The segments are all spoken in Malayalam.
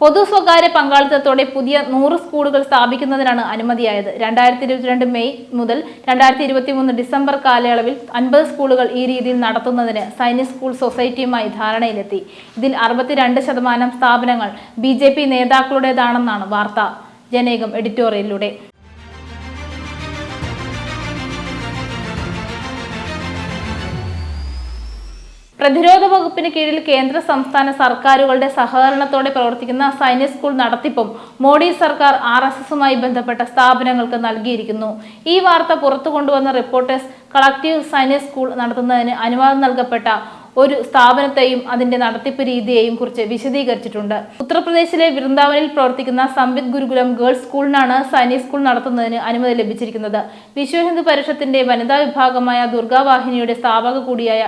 പൊതു സ്വകാര്യ പങ്കാളിത്തത്തോടെ പുതിയ നൂറ് സ്കൂളുകൾ സ്ഥാപിക്കുന്നതിനാണ് അനുമതിയായത്. രണ്ടായിരത്തി ഇരുപത്തിരണ്ട് മെയ് മുതൽ രണ്ടായിരത്തി ഇരുപത്തി മൂന്ന് ഡിസംബർ കാലയളവിൽ അൻപത് സ്കൂളുകൾ ഈ രീതിയിൽ നടത്തുന്നതിന് സൈനിക് സ്കൂൾ സൊസൈറ്റിയുമായി ധാരണയിലെത്തി. ഇതിൽ അറുപത്തിരണ്ട് ശതമാനം സ്ഥാപനങ്ങൾ ബി നേതാക്കളുടേതാണെന്നാണ് വാർത്ത. ജനേകം എഡിറ്റോറിയലിലൂടെ. പ്രതിരോധ വകുപ്പിന് കീഴിൽ കേന്ദ്ര സംസ്ഥാന സർക്കാരുകളുടെ സഹകരണത്തോടെ പ്രവർത്തിക്കുന്ന സൈനിക സ്കൂൾ നടത്തിപ്പും മോഡി സർക്കാർ ആർ എസ് എസുമായി ബന്ധപ്പെട്ട സ്ഥാപനങ്ങൾക്ക് നൽകിയിരിക്കുന്നു. ഈ വാർത്ത പുറത്തു കൊണ്ടുവന്ന റിപ്പോർട്ടേഴ്സ് കളക്റ്റീവ് സൈനിക സ്കൂൾ നടത്തുന്നതിന് അനുവാദം നൽകപ്പെട്ട ഒരു സ്ഥാപനത്തെയും അതിന്റെ നടത്തിപ്പ് രീതിയെയും കുറിച്ച് വിശദീകരിച്ചിട്ടുണ്ട്. ഉത്തർപ്രദേശിലെ വൃന്ദാവനിൽ പ്രവർത്തിക്കുന്ന സംവിത് ഗുരുകുലം ഗേൾസ് സ്കൂളിനാണ് സൈനിക് സ്കൂൾ നടത്തുന്നതിന് അനുമതി ലഭിച്ചിരിക്കുന്നത്. വിശ്വ ഹിന്ദു പരിഷത്തിന്റെ വനിതാ വിഭാഗമായ ദുർഗാവാഹിനിയുടെ സ്ഥാപക കൂടിയായ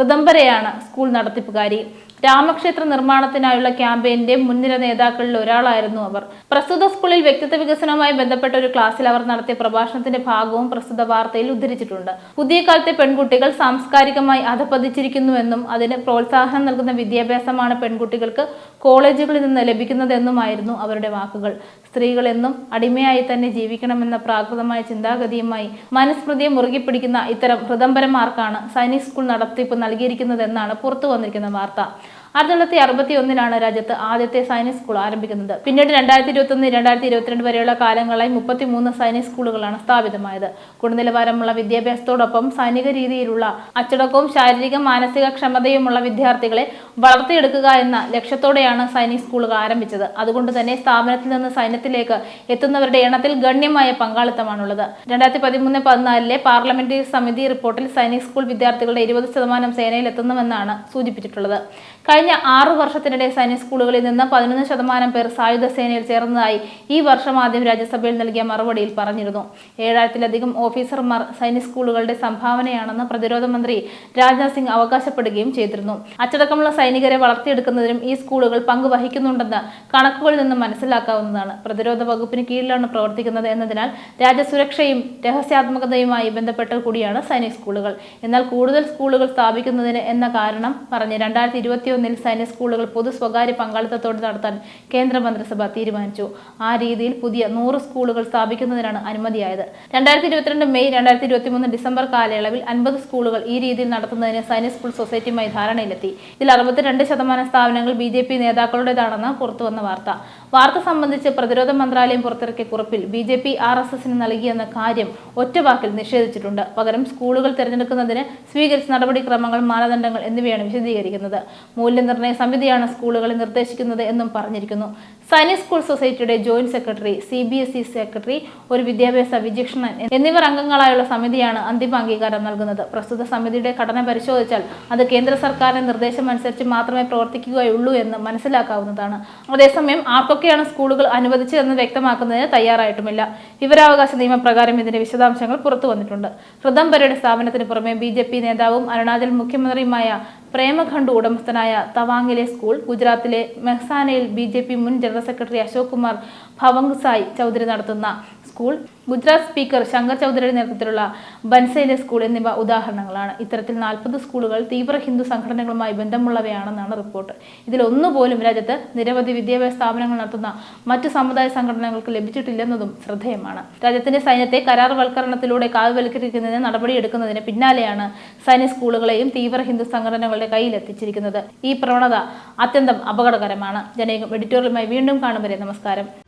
ഋതംബരയാണ് സ്കൂൾ നടത്തിപ്പുകാരി. രാമക്ഷേത്ര നിർമ്മാണത്തിനായുള്ള ക്യാമ്പയിന്റെ മുൻനിര നേതാക്കളിൽ ഒരാളായിരുന്നു അവർ. പ്രസ്തുത സ്കൂളിൽ വ്യക്തിത്വ വികസനവുമായി ബന്ധപ്പെട്ട ഒരു ക്ലാസ്സിൽ അവർ നടത്തിയ പ്രഭാഷണത്തിന്റെ ഭാഗവും പ്രസ്തുത വാർത്തയിൽ ഉദ്ധരിച്ചിട്ടുണ്ട്. പുതിയ കാലത്തെ പെൺകുട്ടികൾ സാംസ്കാരികമായി അധപ്പതിച്ചിരിക്കുന്നുവെന്നും അതിന് പ്രോത്സാഹനം നൽകുന്ന വിദ്യാഭ്യാസമാണ് പെൺകുട്ടികൾക്ക് കോളേജുകളിൽ നിന്ന് ലഭിക്കുന്നതെന്നുമായിരുന്നു അവരുടെ വാക്കുകൾ. സ്ത്രീകൾ എന്നും അടിമയായി തന്നെ ജീവിക്കണമെന്ന പ്രാകൃതമായ ചിന്താഗതിയുമായി മനുസ്മൃതിയെ മുറുകെ പിടിക്കുന്ന ഇത്തരം ഹൃദംബരന്മാർക്കാണ് സൈനിക് സ്കൂൾ നടത്തിപ്പ് നൽകിയിരിക്കുന്നതെന്നാണ് പുറത്തു വന്നിരിക്കുന്ന വാർത്ത. ആയിരത്തി തൊള്ളായിരത്തി അറുപത്തി ഒന്നിലാണ് രാജ്യത്ത് ആദ്യത്തെ സൈനിക് സ്കൂൾ ആരംഭിക്കുന്നത്. പിന്നീട് രണ്ടായിരത്തി ഇരുപത്തി ഒന്ന് രണ്ടായിരത്തി ഇരുപത്തിരണ്ട് വരെയുള്ള കാലങ്ങളായി മുപ്പത്തിമൂന്ന് സൈനിക് സ്കൂളുകളാണ് സ്ഥാപിതമായത്. ഗുണനിലവാരമുള്ള വിദ്യാഭ്യാസത്തോടൊപ്പം സൈനിക രീതിയിലുള്ള അച്ചടക്കവും ശാരീരിക മാനസിക ക്ഷമതയുമുള്ള വിദ്യാർത്ഥികളെ വളർത്തിയെടുക്കുക എന്ന ലക്ഷ്യത്തോടെയാണ് സൈനിക് സ്കൂളുകൾ ആരംഭിച്ചത്. അതുകൊണ്ട് തന്നെ സ്ഥാപനത്തിൽ നിന്ന് സൈന്യത്തിലേക്ക് എത്തുന്നവരുടെ എണ്ണത്തിൽ ഗണ്യമായ പങ്കാളിത്തമാണുള്ളത്. രണ്ടായിരത്തി പതിമൂന്ന് പതിനാലിലെ പാർലമെന്ററി സമിതി റിപ്പോർട്ടിൽ സൈനിക് സ്കൂൾ വിദ്യാർത്ഥികളുടെ ഇരുപത് ശതമാനം സേനയിൽ എത്തുന്നുവെന്നാണ് സൂചിപ്പിച്ചിട്ടുള്ളത്. കഴിഞ്ഞ ആറു വർഷത്തിനിടെ സൈനിക സ്കൂളുകളിൽ നിന്ന് പതിനൊന്ന് ശതമാനം പേർ സായുധ സേനയിൽ ചേർന്നതായി ഈ വർഷം ആദ്യം രാജ്യസഭയിൽ നൽകിയ മറുപടിയിൽ പറഞ്ഞിരുന്നു. ഏഴായിരത്തിലധികം ഓഫീസർമാർ സൈനിക സ്കൂളുകളുടെ സംഭാവനയാണെന്ന് പ്രതിരോധ മന്ത്രി രാജ്നാഥ് സിംഗ് അവകാശപ്പെടുകയും ചെയ്തിരുന്നു. അച്ചടക്കമുള്ള സൈനികരെ വളർത്തിയെടുക്കുന്നതിനും ഈ സ്കൂളുകൾ പങ്കുവഹിക്കുന്നുണ്ടെന്ന് കണക്കുകളിൽ നിന്ന് മനസ്സിലാക്കാവുന്നതാണ്. പ്രതിരോധ വകുപ്പിന് കീഴിലാണ് പ്രവർത്തിക്കുന്നത് എന്നതിനാൽ രാജ്യസുരക്ഷയും രഹസ്യാത്മകതയുമായി ബന്ധപ്പെട്ട കൂടിയാണ് സൈനിക സ്കൂളുകൾ. എന്നാൽ കൂടുതൽ സ്കൂളുകൾ സ്ഥാപിക്കുന്നതിന് എന്ന കാരണം പറഞ്ഞ് രണ്ടായിരത്തി ഇരുപത്തിയൊന്നിൽ സൈനിക് സ്കൂളുകൾ പൊതു സ്വകാര്യ പങ്കാളിത്തത്തോടെ നടത്താൻ കേന്ദ്ര മന്ത്രിസഭ തീരുമാനിച്ചു. ആ രീതിയിൽ പുതിയ നൂറ് സ്കൂളുകൾ സ്ഥാപിക്കുന്നതിനാണ് അനുമതിയായത്. രണ്ടായിരത്തി ഇരുപത്തിരണ്ട് മെയ് രണ്ടായിരത്തി ഇരുപത്തി മൂന്ന് ഡിസംബർ കാലയളവിൽ അൻപത് സ്കൂളുകൾ ഈ രീതിയിൽ നടത്തുന്നതിന് സൈനിക സ്കൂൾ സൊസൈറ്റിയുമായി ധാരണയിലെത്തി. ഇതിൽ അറുപത്തിരണ്ട് ശതമാനം സ്ഥാപനങ്ങൾ ബി ജെ പി നേതാക്കളുടേതാണെന്ന് പുറത്തുവന്ന വാർത്ത. വാർത്ത സംബന്ധിച്ച് പ്രതിരോധ മന്ത്രാലയം പുറത്തിറക്കിയ കുറിപ്പിൽ B J P R S എസിന് നൽകിയെന്ന കാര്യം ഒറ്റവാക്കിൽ നിഷേധിച്ചിട്ടുണ്ട്. പകരം സ്കൂളുകൾ തിരഞ്ഞെടുക്കുന്നതിന് സ്വീകരിച്ച നടപടിക്രമങ്ങൾ മാനദണ്ഡങ്ങൾ എന്നിവയാണ് വിശദീകരിക്കുന്നത്. മൂല്യനിർണയ സമിതിയാണ് സ്കൂളുകളെ നിർദ്ദേശിക്കുന്നത് എന്നും പറഞ്ഞിരിക്കുന്നു. സൈനിക് സ്കൂൾ സൊസൈറ്റിയുടെ joint secretary C B S E secretary ഒരു വിദ്യാഭ്യാസ വിചക്ഷണൻ എന്നിവർ അംഗങ്ങളായുള്ള സമിതിയാണ് അന്തിമ അംഗീകാരം നൽകുന്നത്. പ്രസ്തുത സമിതിയുടെ ഘടന പരിശോധിച്ചാൽ അത് കേന്ദ്ര സർക്കാരിന്റെ നിർദ്ദേശം അനുസരിച്ച് മാത്രമേ പ്രവർത്തിക്കുകയുള്ളൂ എന്ന് മനസ്സിലാക്കാവുന്നതാണ്. അതേസമയം ആർക്കൊക്കെയാണ് സ്കൂളുകൾ അനുവദിച്ചതെന്ന് വ്യക്തമാക്കുന്നതിന് തയ്യാറായിട്ടുമില്ല. വിവരാവകാശ നിയമപ്രകാരം ഇതിന്റെ വിശദാംശങ്ങൾ പുറത്തു വന്നിട്ടുണ്ട് ഹൃദംബരയുടെ സ്ഥാപനത്തിന് പുറമെ ബി ജെ പി നേതാവും അരുണാചൽ മുഖ്യമന്ത്രിയുമായ പ്രേമഖണ്ഡു ഉടമസ്ഥനായ തവാങ്ങിലെ സ്കൂൾ ഗുജറാത്തിലെ മെഹ്സാനയിൽ ബി ജെ പി മുൻ ജനറൽ സെക്രട്ടറി അശോക് കുമാർ ഭവങ് സായ് ചൗധരി നടത്തുന്ന സ്കൂൾ. ഗുജറാത്ത് സ്പീക്കർ ശങ്കർ ചൗധരിയുടെ നേതൃത്വത്തിലുള്ള ബൻസയിലെ സ്കൂൾ എന്നിവ ഉദാഹരണങ്ങളാണ്. ഇത്തരത്തിൽ നാൽപ്പത് സ്കൂളുകൾ തീവ്ര ഹിന്ദു സംഘടനകളുമായി ബന്ധമുള്ളവയാണെന്നാണ് റിപ്പോർട്ട്. ഇതിലൊന്നുപോലും രാജ്യത്ത് നിരവധി വിദ്യാഭ്യാസ സ്ഥാപനങ്ങൾ നടത്തുന്ന മറ്റു സമുദായ സംഘടനകൾക്ക് ലഭിച്ചിട്ടില്ലെന്നതും ശ്രദ്ധേയമാണ്. രാജ്യത്തിന്റെ സൈന്യത്തെ കരാർവൽക്കരണത്തിലൂടെ കാൽവൽക്കരിക്കുന്നതിന് നടപടിയെടുക്കുന്നതിന് പിന്നാലെയാണ് സൈനിക സ്കൂളുകളെയും തീവ്ര ഹിന്ദു സംഘടനകളുടെ കയ്യിലെത്തിച്ചിരിക്കുന്നത്. ഈ പ്രവണത അത്യന്തം അപകടകരമാണ്. ജനകം എഡിറ്റോറിയലുമായി വീണ്ടും കാണും വരെ. നമസ്കാരം.